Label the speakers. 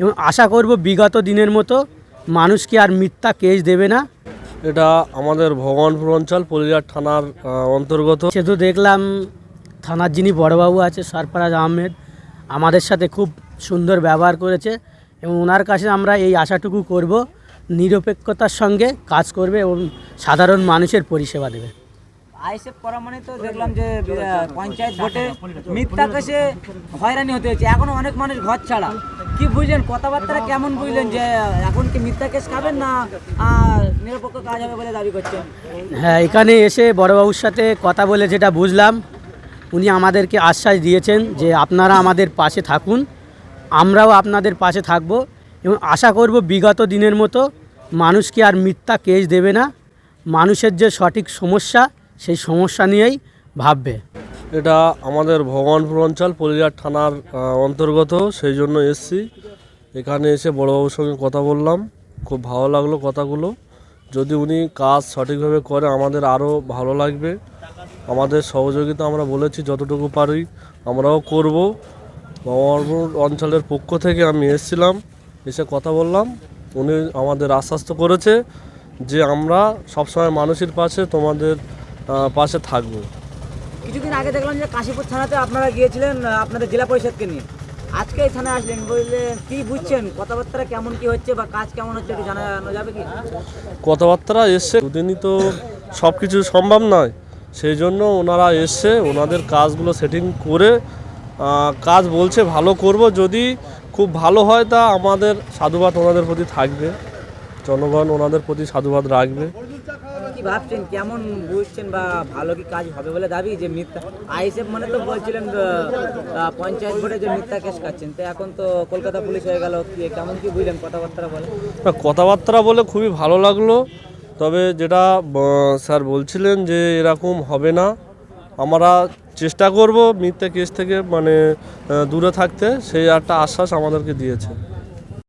Speaker 1: এবং আশা করব বিগত দিনের মতো মানুষকে আর মিথ্যা কেস দেবে না।
Speaker 2: এটা আমাদের ভগবানপুর অঞ্চল পলিয়ার থানার অন্তর্গত।
Speaker 1: সে তো দেখলাম থানার যিনি বড়বাবু আছে সরফরাজ আহমেদ আমাদের সাথে খুব সুন্দর ব্যবহার করেছে এবং ওনার কাছে আমরা এই আশাটুকু করব নিরপেক্ষতার সঙ্গে কাজ করবে এবং সাধারণ মানুষের পরিষেবা দেবে।
Speaker 3: আইএসএফ করা মানে তো দেখলাম যে পঞ্চায়েত ভোটে মিথ্যা কেসে হয়রানি হতে হচ্ছে এখনও অনেক মানুষ ঘর ছাড়া। কি বুঝলেন? কথাবার্তা কেমন বুঝলেন? যে এখন কি মিথ্যা কেস খাবেন না নিরপেক্ষ কাজ হবে বলে দাবি করছেন?
Speaker 1: হ্যাঁ এখানে এসে বড়বাবুর সাথে কথা বলে যেটা বুঝলাম, উনি আমাদেরকে আশ্বাস দিয়েছেন যে আপনারা আমাদের পাশে থাকুন, আমরাও আপনাদের পাশে থাকব এবং আশা করব বিগত দিনের মতো মানুষকে আর মিথ্যা কেস দেবে না। মানুষের যে সঠিক সমস্যা, সেই সমস্যা নিয়েই ভাববে।
Speaker 2: এটা আমাদের ভগবানপুর অঞ্চল পলিয়ার থানার অন্তর্গত, সেই জন্য এসছি। এখানে এসে বড়বাবুর সঙ্গে কথা বললাম। খুব ভালো লাগল কথাগুলো। যদি উনি কাজ সঠিকভাবে করে, আমাদের আরও ভালো লাগবে। আমাদের সহযোগিতা আমরা বলেছি, যতটুকু পারি আমরাও করব। ভগবানপুর অঞ্চলের পক্ষ থেকে আমি এসেছিলাম, এসে কথা বললাম। উনি আমাদের আশ্বস্ত করেছে যে আমরা সবসময় মানুষের পাশে, তোমাদের পাশে থাকব।
Speaker 3: কিছুদিন আগে দেখলাম যে কাশীপুর থানাতে আপনারা গিয়েছিলেন আপনাদের জেলা পরিষদকে নিয়ে। আজকে এই থানায় আসলেন, বললেন, কি বুঝছেন? কথাবার্তা কেমন কি হচ্ছে বা কাজ কেমন হচ্ছে একটু জানানো যাবে কি?
Speaker 2: কথাবার্তা এসছে, দুদিনই তো সব কিছু সম্ভব নয়। সেই জন্য ওনারা এসছে, ওনাদের কাজগুলো সেটিং করে কাজ বলছে ভালো করব, যদি খুব ভালো হয় তা আমাদের সাধুবাদ ওনাদের প্রতি থাকবে। জনগণ ওনাদের প্রতি সাধুবাদ রাখবে।
Speaker 3: কি ভাবছেন? কেমন বুঝছেন বা ভালো কি কাজ হবে বলে দাবি? যে মিথ্যা, আইএসএফ মানে তো বলছিলেন পঞ্চায়েত ভোটে যে মিথ্যা কেস কাটছেন তো এখন তো কলকাতা পুলিশ হয়ে গেল, কি, কেমন কি বুঝলেন কথাবার্তা বলে
Speaker 2: কথাবার্তা বলে খুবই ভালো লাগল, তবে যেটা স্যার বলছিলেন যে এরকম হবে না, আমরা চেষ্টা করব মিথ্যা কেস থেকে মানে দূরে থাকতে, সেই একটা আশ্বাস আমাদেরকে দিয়েছে।